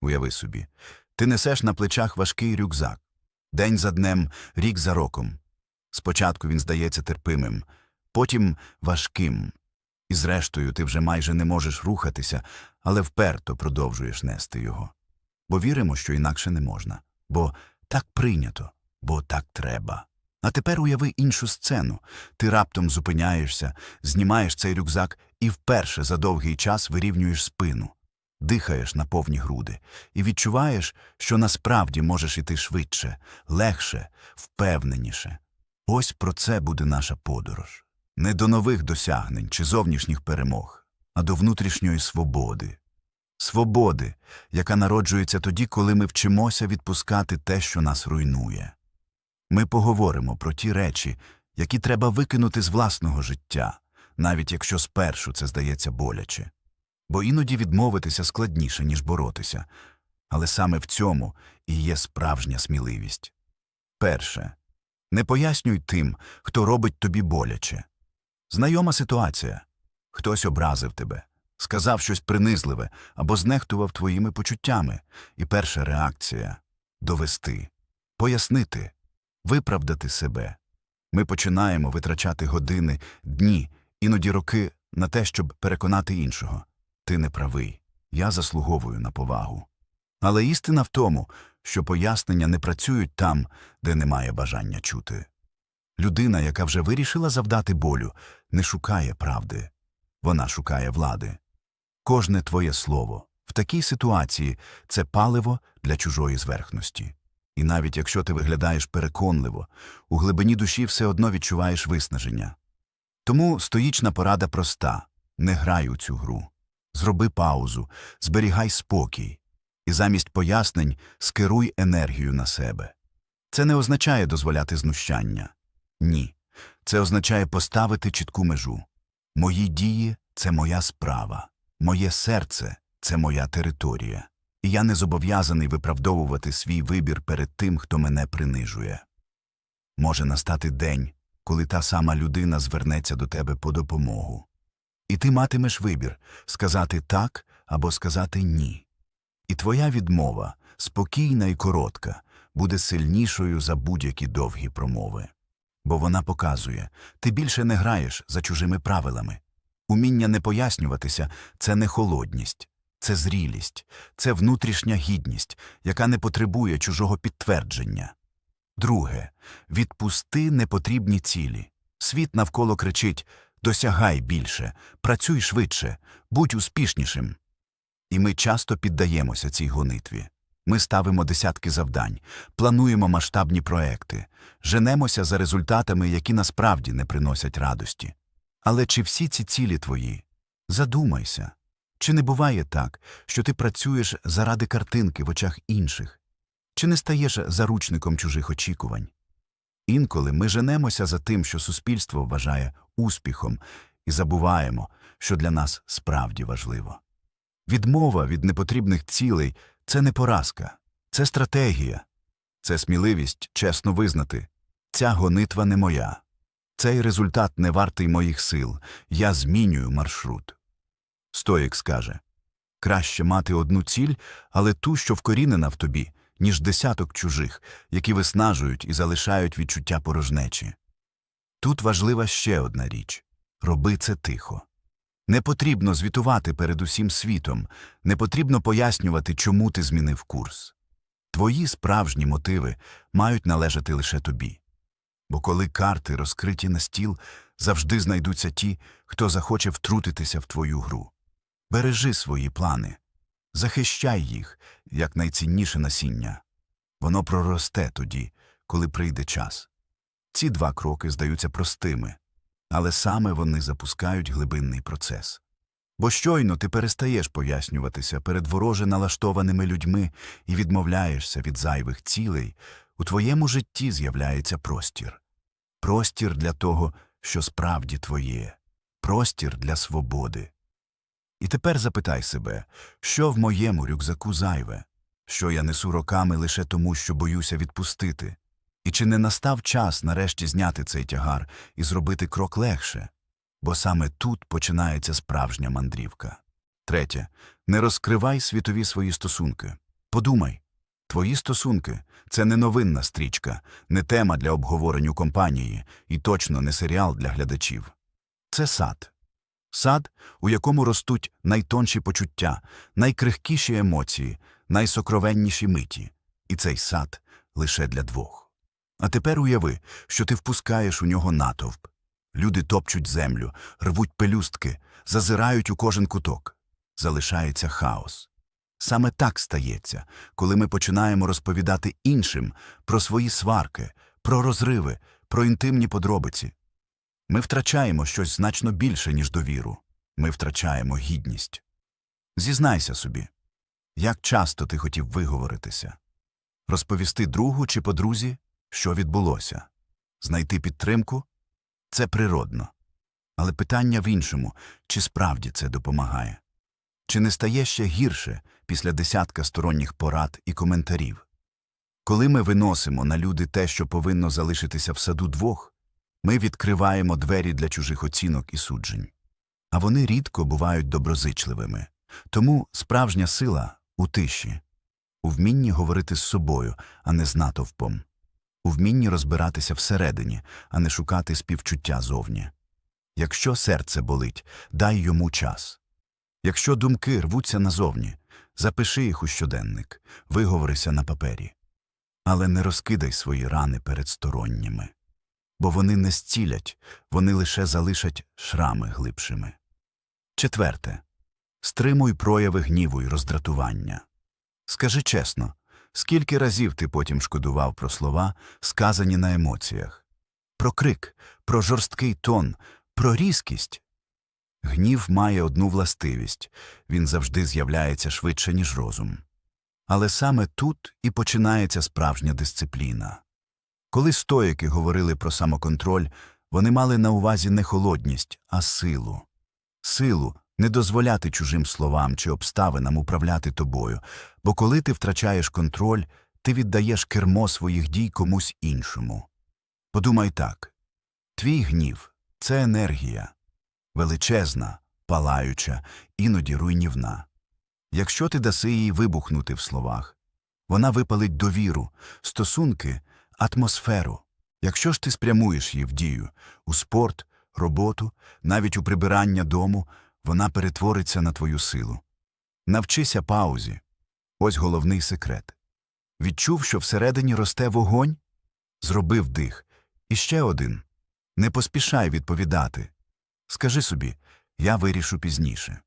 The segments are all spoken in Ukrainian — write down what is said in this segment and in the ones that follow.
Уяви собі, ти несеш на плечах важкий рюкзак. День за днем, рік за роком. Спочатку він здається терпимим, потім важким. І зрештою ти вже майже не можеш рухатися, але вперто продовжуєш нести його. Бо віримо, що інакше не можна. Бо так прийнято, бо так треба. А тепер уяви іншу сцену. Ти раптом зупиняєшся, знімаєш цей рюкзак і вперше за довгий час вирівнюєш спину, дихаєш на повні груди і відчуваєш, що насправді можеш іти швидше, легше, впевненіше. Ось про це буде наша подорож. Не до нових досягнень чи зовнішніх перемог, а до внутрішньої свободи. Свободи, яка народжується тоді, коли ми вчимося відпускати те, що нас руйнує. Ми поговоримо про ті речі, які треба викинути з власного життя, навіть якщо спершу це здається боляче. Бо іноді відмовитися складніше, ніж боротися, але саме в цьому і є справжня сміливість. Перше. Не пояснюй тим, хто робить тобі боляче. Знайома ситуація. Хтось образив тебе, сказав щось принизливе або знехтував твоїми почуттями, і перша реакція довести, пояснити, виправдати себе. Ми починаємо витрачати години, дні, іноді роки на те, щоб переконати іншого. Ти не правий, я заслуговую на повагу. Але істина в тому, що пояснення не працюють там, де немає бажання чути. Людина, яка вже вирішила завдати болю, не шукає правди, вона шукає влади. Кожне твоє слово в такій ситуації це паливо для чужої зверхності. І навіть якщо ти виглядаєш переконливо, у глибині душі все одно відчуваєш виснаження. Тому стоїчна порада проста не грай у цю гру. Зроби паузу, зберігай спокій, і замість пояснень скеруй енергію на себе. Це не означає дозволяти знущання. Ні. Це означає поставити чітку межу. Мої дії це моя справа, моє серце це моя територія, і я не зобов'язаний виправдовувати свій вибір перед тим, хто мене принижує. Може настати день, коли та сама людина звернеться до тебе по допомогу. І ти матимеш вибір сказати так або сказати ні. І твоя відмова, спокійна і коротка, буде сильнішою за будь-які довгі промови. Бо вона показує, ти більше не граєш за чужими правилами. Уміння не пояснюватися це не холодність, це зрілість, це внутрішня гідність, яка не потребує чужого підтвердження. Друге, відпусти непотрібні цілі. Світ навколо кричить досягай більше, працюй швидше, будь успішнішим. І ми часто піддаємося цій гонитві. Ми ставимо десятки завдань, плануємо масштабні проекти, женемося за результатами, які насправді не приносять радості. Але чи всі ці цілі твої? Задумайся. Чи не буває так, що ти працюєш заради картинки в очах інших? Чи не стаєш заручником чужих очікувань? Інколи ми женемося за тим, що суспільство вважає успіхом, і забуваємо, що для нас справді важливо. Відмова від непотрібних цілей це не поразка, це стратегія, це сміливість чесно визнати. Ця гонитва не моя. Цей результат не вартий моїх сил. Я змінюю маршрут. Стоїк скаже краще мати одну ціль, але ту, що вкорінена в тобі, ніж десяток чужих, які виснажують і залишають відчуття порожнечі. Тут важлива ще одна річ роби це тихо. Не потрібно звітувати перед усім світом, не потрібно пояснювати, чому ти змінив курс. Твої справжні мотиви мають належати лише тобі. Бо коли карти розкриті на стіл, завжди знайдуться ті, хто захоче втрутитися в твою гру. Бережи свої плани, захищай їх, як найцінніше насіння. Воно проросте тоді, коли прийде час. Ці два кроки здаються простими, але саме вони запускають глибинний процес. Бо щойно ти перестаєш пояснюватися перед вороже налаштованими людьми і відмовляєшся від зайвих цілей, у твоєму житті з'являється простір. Простір для того, що справді твоє, простір для свободи. І тепер запитай себе, що в моєму рюкзаку зайве, що я несу роками лише тому, що боюся відпустити, і чи не настав час нарешті зняти цей тягар і зробити крок легше? Бо саме тут починається справжня мандрівка. Третє. Не розкривай світові свої стосунки. Подумай, твої стосунки це не новинна стрічка, не тема для обговорень у компанії і точно не серіал для глядачів. Це сад. Сад, у якому ростуть найтонші почуття, найкрихкіші емоції, найсокровенніші миті. І цей сад лише для двох. А тепер уяви, що ти впускаєш у нього натовп. Люди топчуть землю, рвуть пелюстки, зазирають у кожен куток. Залишається хаос. Саме так стається, коли ми починаємо розповідати іншим про свої сварки, про розриви, про інтимні подробиці. Ми втрачаємо щось значно більше, ніж довіру. Ми втрачаємо гідність. Зізнайся собі, як часто ти хотів виговоритися, розповісти другу чи подрузі, що відбулося, знайти підтримку це природно. Але питання в іншому чи справді це допомагає? Чи не стає ще гірше після десятка сторонніх порад і коментарів? Коли ми виносимо на люди те, що повинно залишитися в саду двох, ми відкриваємо двері для чужих оцінок і суджень. А вони рідко бувають доброзичливими. Тому справжня сила у тиші, у вмінні говорити з собою, а не з натовпом, у вмінні розбиратися всередині, а не шукати співчуття зовні. Якщо серце болить, дай йому час. Якщо думки рвуться назовні, запиши їх у щоденник, виговорися на папері. Але не розкидай свої рани перед сторонніми, бо вони не зцілять, вони лише залишать шрами глибшими. Четверте. Стримуй прояви гніву й роздратування. Скажи чесно, скільки разів ти потім шкодував про слова, сказані на емоціях, про крик, про жорсткий тон, про різкість. Гнів має одну властивість він завжди з'являється швидше, ніж розум. Але саме тут і починається справжня дисципліна. Коли стоїки говорили про самоконтроль, вони мали на увазі не холодність, а силу. Силу не дозволяти чужим словам чи обставинам управляти тобою, бо коли ти втрачаєш контроль, ти віддаєш кермо своїх дій комусь іншому. Подумай так твій гнів це енергія, величезна, палаюча, іноді руйнівна. Якщо ти даси їй вибухнути в словах, вона випалить довіру, стосунки, атмосферу. Якщо ж ти спрямуєш її в дію, у спорт, роботу, навіть у прибирання дому, вона перетвориться на твою силу. Навчися паузі. Ось головний секрет. Відчув, що всередині росте вогонь? Зробив дих. І ще один. Не поспішай відповідати. Скажи собі, я вирішу пізніше.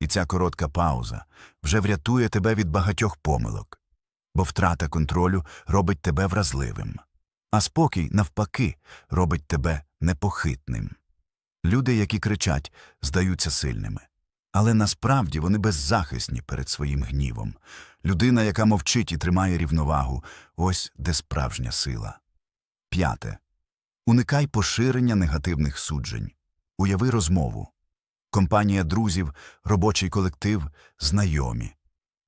І ця коротка пауза вже врятує тебе від багатьох помилок, бо втрата контролю робить тебе вразливим, а спокій, навпаки, робить тебе непохитним. Люди, які кричать, здаються сильними. Але насправді вони беззахисні перед своїм гнівом. Людина, яка мовчить і тримає рівновагу, ось де справжня сила. П'яте. Уникай поширення негативних суджень. Уяви розмову. Компанія друзів, робочий колектив, знайомі.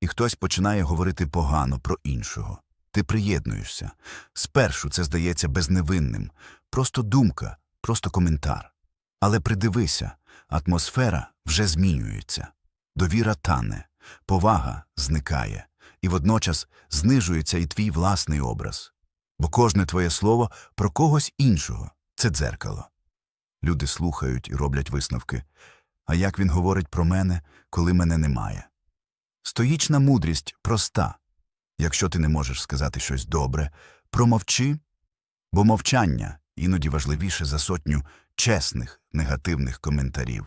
І хтось починає говорити погано про іншого. Ти приєднуєшся. Спершу це здається безневинним, просто думка, просто коментар. Але придивися, атмосфера вже змінюється. Довіра тане, повага зникає, і водночас знижується і твій власний образ. Бо кожне твоє слово про когось іншого це дзеркало. Люди слухають і роблять висновки. А як він говорить про мене, коли мене немає? Стоїчна мудрість проста. Якщо ти не можеш сказати щось добре, промовчи, бо мовчання іноді важливіше за сотню чесних негативних коментарів.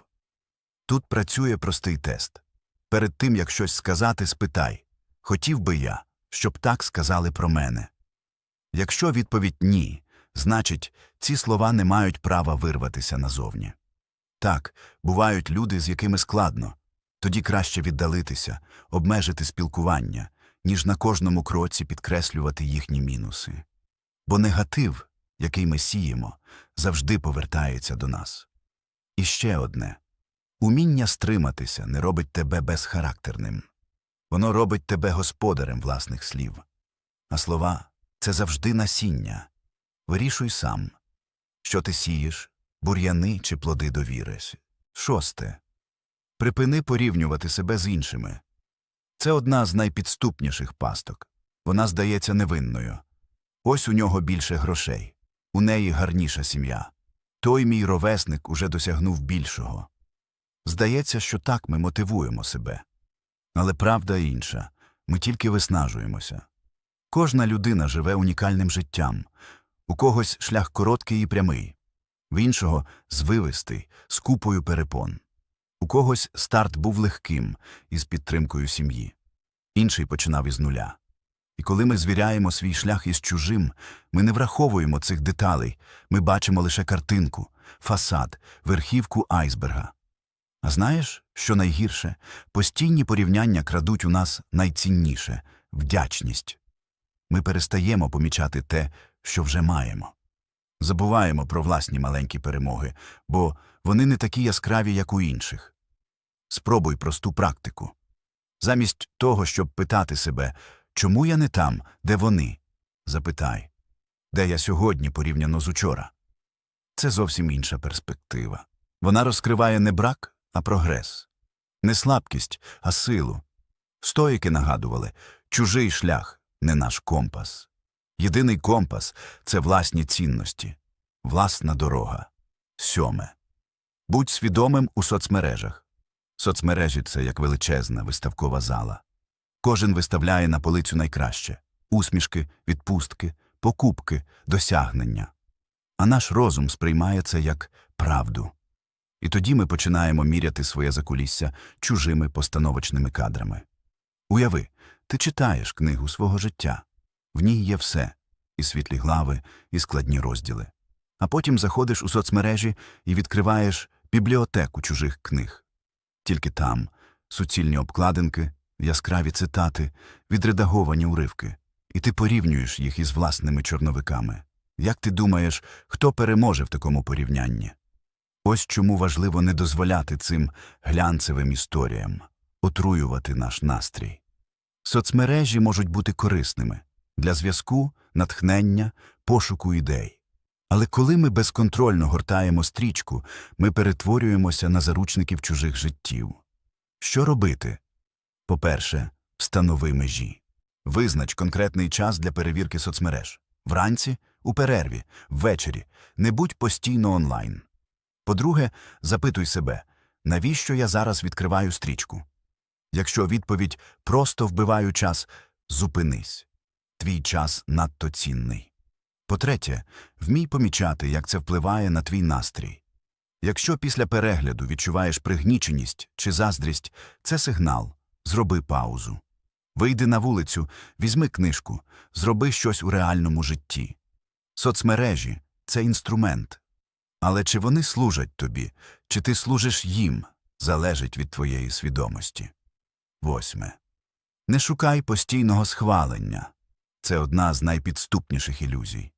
Тут працює простий тест. Перед тим, як щось сказати, спитай хотів би я, щоб так сказали про мене. Якщо відповідь ні, значить, ці слова не мають права вирватися назовні. Так, бувають люди, з якими складно, тоді краще віддалитися, обмежити спілкування, ніж на кожному кроці підкреслювати їхні мінуси. Бо негатив, який ми сіємо, завжди повертається до нас. І ще одне уміння стриматися не робить тебе безхарактерним. Воно робить тебе господарем власних слів. А слова це завжди насіння. Вирішуй сам, що ти сієш, бур'яни чи плоди довіри. Шосте. Припини порівнювати себе з іншими. Це одна з найпідступніших пасток. Вона здається невинною. Ось у нього більше грошей, у неї гарніша сім'я. Той мій ровесник уже досягнув більшого. Здається, що так ми мотивуємо себе. Але правда інша ми тільки виснажуємося. Кожна людина живе унікальним життям, у когось шлях короткий і прямий, в іншого звивистий, з купою перепон. У когось старт був легким із підтримкою сім'ї, інший починав із нуля. І коли ми звіряємо свій шлях із чужим, ми не враховуємо цих деталей, ми бачимо лише картинку, фасад, верхівку айсберга. А знаєш, що найгірше? Постійні порівняння крадуть у нас найцінніше вдячність. Ми перестаємо помічати те, що вже маємо. Забуваємо про власні маленькі перемоги, бо вони не такі яскраві, як у інших. Спробуй просту практику. Замість того, щоб питати себе, чому я не там, де вони, запитай, де я сьогодні порівняно з учора. Це зовсім інша перспектива. Вона розкриває не брак, а прогрес, не слабкість, а силу. Стоїки нагадували чужий шлях не наш компас. Єдиний компас це власні цінності, власна дорога. Сьоме. Будь свідомим у соцмережах. Соцмережі це як величезна виставкова зала. Кожен виставляє на полицю найкраще усмішки, відпустки, покупки, досягнення. А наш розум сприймає це як правду. І тоді ми починаємо міряти своє закулісся чужими постановочними кадрами. Уяви, ти читаєш книгу свого життя. В ній є все і світлі глави, і складні розділи. А потім заходиш у соцмережі і відкриваєш бібліотеку чужих книг. Тільки там суцільні обкладинки, яскраві цитати, відредаговані уривки, і ти порівнюєш їх із власними чорновиками. Як ти думаєш, хто переможе в такому порівнянні? Ось чому важливо не дозволяти цим глянцевим історіям отруювати наш настрій. Соцмережі можуть бути корисними для зв'язку, натхнення, пошуку ідей. Але коли ми безконтрольно гортаємо стрічку, ми перетворюємося на заручників чужих життів. Що робити? По-перше, встанови межі. Визнач конкретний час для перевірки соцмереж. Вранці, у перерві, ввечері. Не будь постійно онлайн. По-друге, запитуй себе, навіщо я зараз відкриваю стрічку? Якщо відповідь просто вбиваю час, зупинись. Твій час надто цінний. По-третє, вмій помічати, як це впливає на твій настрій. Якщо після перегляду відчуваєш пригніченість чи заздрість, це сигнал зроби паузу. Вийди на вулицю, візьми книжку, зроби щось у реальному житті. Соцмережі це інструмент. Але чи вони служать тобі, чи ти служиш їм, залежить від твоєї свідомості. Восьме. Не шукай постійного схвалення. Це одна з найпідступніших ілюзій.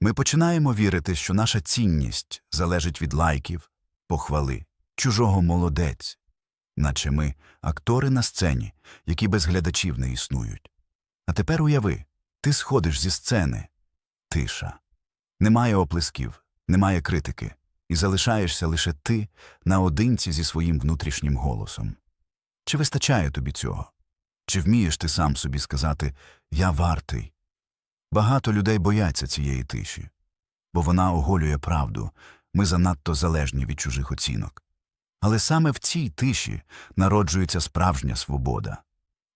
Ми починаємо вірити, що наша цінність залежить від лайків, похвали, чужого молодець, наче ми актори на сцені, які без глядачів не існують. А тепер уяви, ти сходиш зі сцени, тиша. Немає оплесків, немає критики, і залишаєшся лише ти наодинці зі своїм внутрішнім голосом. Чи вистачає тобі цього? Чи вмієш ти сам собі сказати Я вартий? Багато людей бояться цієї тиші, бо вона оголює правду, ми занадто залежні від чужих оцінок. Але саме в цій тиші народжується справжня свобода.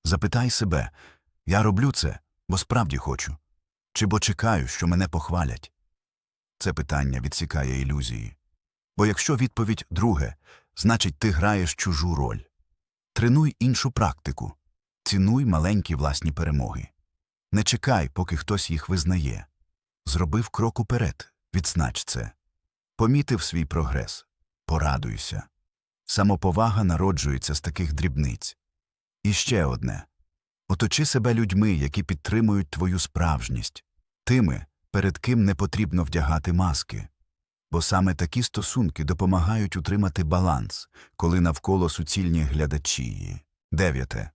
Запитай себе я роблю це, бо справді хочу, чи бо чекаю, що мене похвалять? Це питання відсікає ілюзії. Бо якщо відповідь друге, значить ти граєш чужу роль. Тренуй іншу практику, цінуй маленькі власні перемоги. Не чекай, поки хтось їх визнає. Зробив крок уперед, відзнач це. Помітив свій прогрес, порадуйся. Самоповага народжується з таких дрібниць. І ще одне оточи себе людьми, які підтримують твою справжність, тими, перед ким не потрібно вдягати маски. Бо саме такі стосунки допомагають утримати баланс, коли навколо суцільні глядачі. Дев'яте.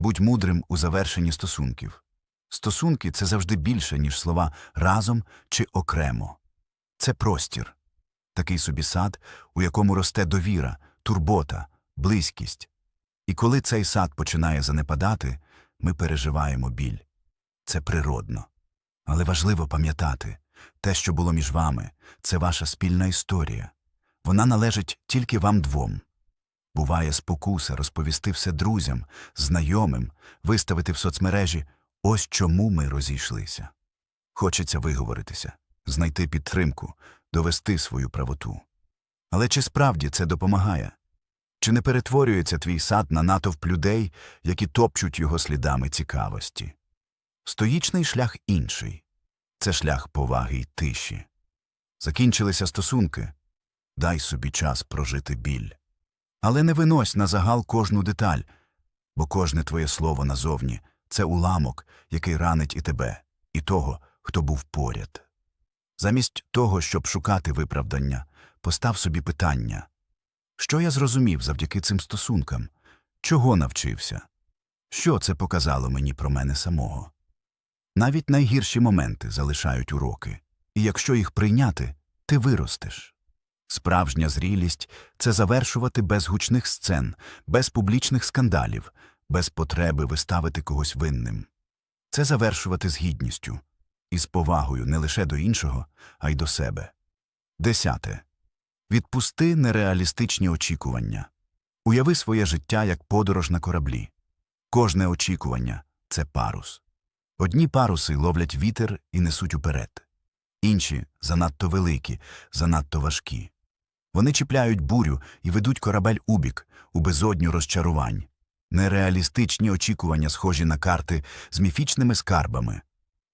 Будь мудрим у завершенні стосунків. Стосунки це завжди більше, ніж слова разом чи окремо. Це простір, такий собі сад, у якому росте довіра, турбота, близькість. І коли цей сад починає занепадати, ми переживаємо біль. Це природно. Але важливо пам'ятати, те, що було між вами, це ваша спільна історія. Вона належить тільки вам двом. Буває спокуса розповісти все друзям, знайомим, виставити в соцмережі ось чому ми розійшлися. Хочеться виговоритися, знайти підтримку, довести свою правоту. Але чи справді це допомагає? Чи не перетворюється твій сад на натовп людей, які топчуть його слідами цікавості? Стоїчний шлях інший це шлях поваги й тиші. Закінчилися стосунки дай собі час прожити біль. Але не винось на загал кожну деталь, бо кожне твоє слово назовні це уламок, який ранить і тебе, і того, хто був поряд. Замість того, щоб шукати виправдання, постав собі питання що я зрозумів завдяки цим стосункам? Чого навчився? Що це показало мені про мене самого? Навіть найгірші моменти залишають уроки, і якщо їх прийняти, ти виростеш. Справжня зрілість це завершувати без гучних сцен, без публічних скандалів, без потреби виставити когось винним. Це завершувати з гідністю і з повагою не лише до іншого, а й до себе. Десяте. Відпусти нереалістичні очікування. Уяви своє життя як подорож на кораблі. Кожне очікування це парус. Одні паруси ловлять вітер і несуть уперед, інші занадто великі, занадто важкі. Вони чіпляють бурю і ведуть корабель убік, у безодню розчарувань. Нереалістичні очікування схожі на карти з міфічними скарбами.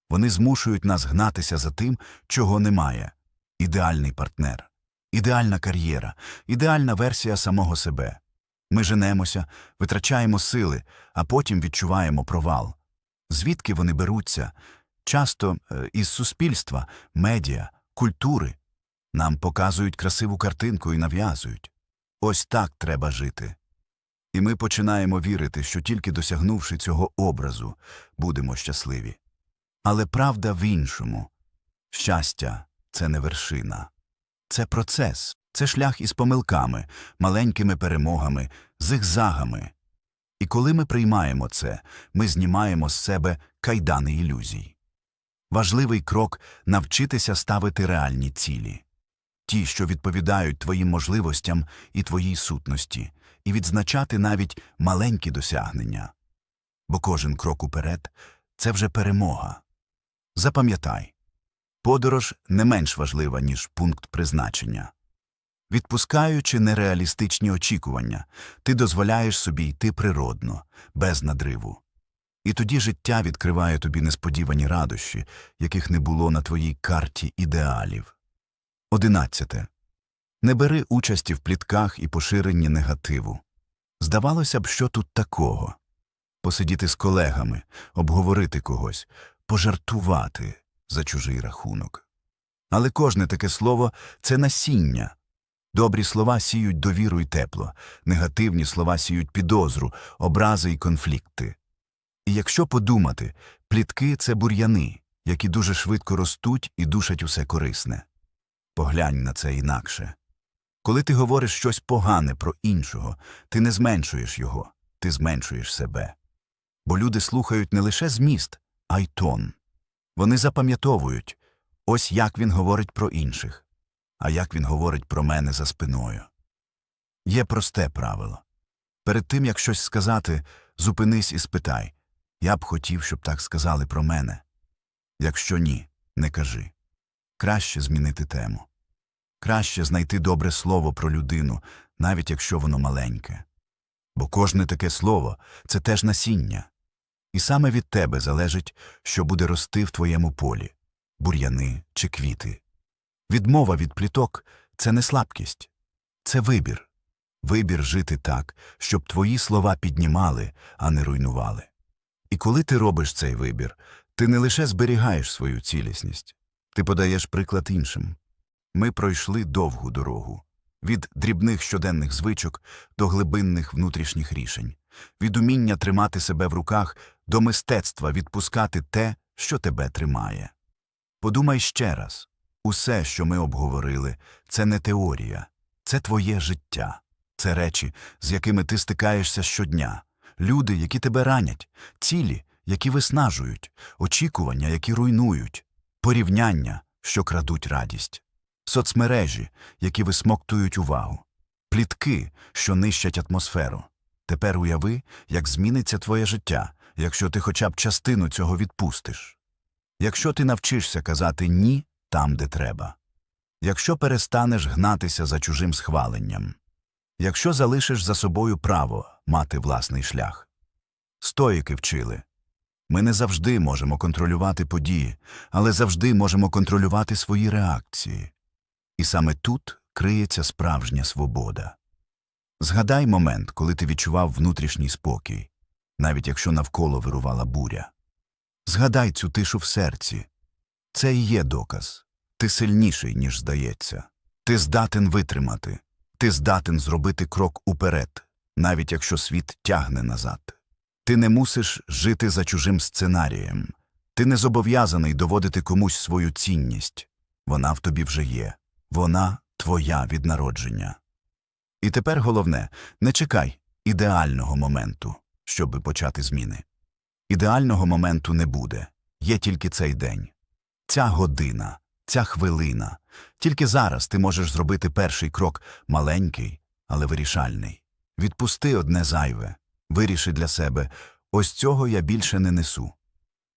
Вони змушують нас гнатися за тим, чого немає. Ідеальний партнер, ідеальна кар'єра, ідеальна версія самого себе. Ми женемося, витрачаємо сили, а потім відчуваємо провал. Звідки вони беруться? Часто е, із суспільства, медіа, культури. Нам показують красиву картинку і нав'язують. Ось так треба жити. І ми починаємо вірити, що тільки досягнувши цього образу, будемо щасливі. Але правда в іншому. Щастя це не вершина. Це процес, це шлях із помилками, маленькими перемогами, зигзагами. І коли ми приймаємо це, ми знімаємо з себе кайдани ілюзій. Важливий крок навчитися ставити реальні цілі ті, що відповідають твоїм можливостям і твоїй сутності, і відзначати навіть маленькі досягнення. Бо кожен крок уперед це вже перемога. Запам'ятай подорож не менш важлива, ніж пункт призначення. Відпускаючи нереалістичні очікування, ти дозволяєш собі йти природно, без надриву. І тоді життя відкриває тобі несподівані радощі, яких не було на твоїй карті ідеалів. Одинадцяте. Не бери участі в плітках і поширенні негативу. Здавалося б, що тут такого посидіти з колегами, обговорити когось, пожартувати за чужий рахунок. Але кожне таке слово це насіння. Добрі слова сіють довіру й тепло, негативні слова сіють підозру, образи й конфлікти. І якщо подумати, плітки це бур'яни, які дуже швидко ростуть і душать усе корисне. Поглянь на це інакше. Коли ти говориш щось погане про іншого, ти не зменшуєш його, ти зменшуєш себе. Бо люди слухають не лише зміст, а й тон. Вони запам'ятовують ось як він говорить про інших, а як він говорить про мене за спиною. Є просте правило. Перед тим, як щось сказати, зупинись і спитай я б хотів, щоб так сказали про мене. Якщо ні, не кажи. Краще змінити тему. Краще знайти добре слово про людину, навіть якщо воно маленьке. Бо кожне таке слово це теж насіння. І саме від тебе залежить, що буде рости в твоєму полі бур'яни чи квіти. Відмова від пліток це не слабкість, це вибір. Вибір жити так, щоб твої слова піднімали, а не руйнували. І коли ти робиш цей вибір, ти не лише зберігаєш свою цілісність, ти подаєш приклад іншим. Ми пройшли довгу дорогу від дрібних щоденних звичок до глибинних внутрішніх рішень, від уміння тримати себе в руках до мистецтва відпускати те, що тебе тримає. Подумай ще раз усе, що ми обговорили, це не теорія, це твоє життя. Це речі, з якими ти стикаєшся щодня, люди, які тебе ранять, цілі, які виснажують, очікування, які руйнують, порівняння, що крадуть радість, соцмережі, які висмоктують увагу, плітки, що нищать атмосферу. Тепер уяви, як зміниться твоє життя, якщо ти хоча б частину цього відпустиш. Якщо ти навчишся казати ні там, де треба. Якщо перестанеш гнатися за чужим схваленням. Якщо залишиш за собою право мати власний шлях. Стоїки вчили. Ми не завжди можемо контролювати події, але завжди можемо контролювати свої реакції. І саме тут криється справжня свобода. Згадай момент, коли ти відчував внутрішній спокій, навіть якщо навколо вирувала буря. Згадай цю тишу в серці. Це і є доказ. Ти сильніший, ніж здається. Ти здатен витримати. Ти здатен зробити крок уперед, навіть якщо світ тягне назад. Ти не мусиш жити за чужим сценарієм. Ти не зобов'язаний доводити комусь свою цінність. Вона в тобі вже є. Вона твоя від народження. І тепер головне не чекай ідеального моменту, щоби почати зміни. Ідеального моменту не буде. Є тільки цей день. Ця година, ця хвилина. Тільки зараз ти можеш зробити перший крок маленький, але вирішальний. Відпусти одне зайве, виріши для себе ось цього я більше не несу.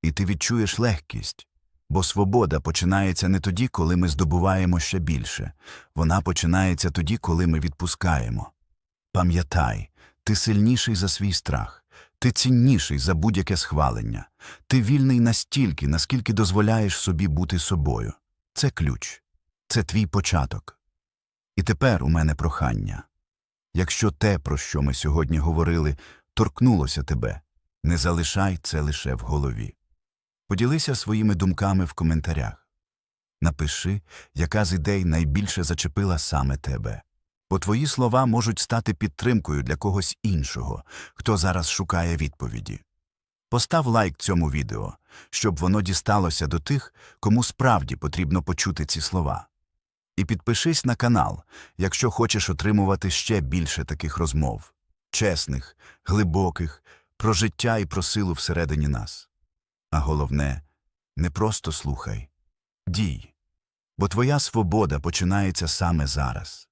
І ти відчуєш легкість, бо свобода починається не тоді, коли ми здобуваємо ще більше, вона починається тоді, коли ми відпускаємо. Пам'ятай, ти сильніший за свій страх, ти цінніший за будь-яке схвалення, ти вільний настільки, наскільки дозволяєш собі бути собою. Це ключ, це твій початок. І тепер у мене прохання. Якщо те, про що ми сьогодні говорили, торкнулося тебе, не залишай це лише в голові. Поділися своїми думками в коментарях. Напиши, яка з ідей найбільше зачепила саме тебе. Бо твої слова можуть стати підтримкою для когось іншого, хто зараз шукає відповіді. Постав лайк цьому відео, щоб воно дісталося до тих, кому справді потрібно почути ці слова. І підпишись на канал, якщо хочеш отримувати ще більше таких розмов чесних, глибоких, про життя і про силу всередині нас. А головне, не просто слухай, дій, бо твоя свобода починається саме зараз.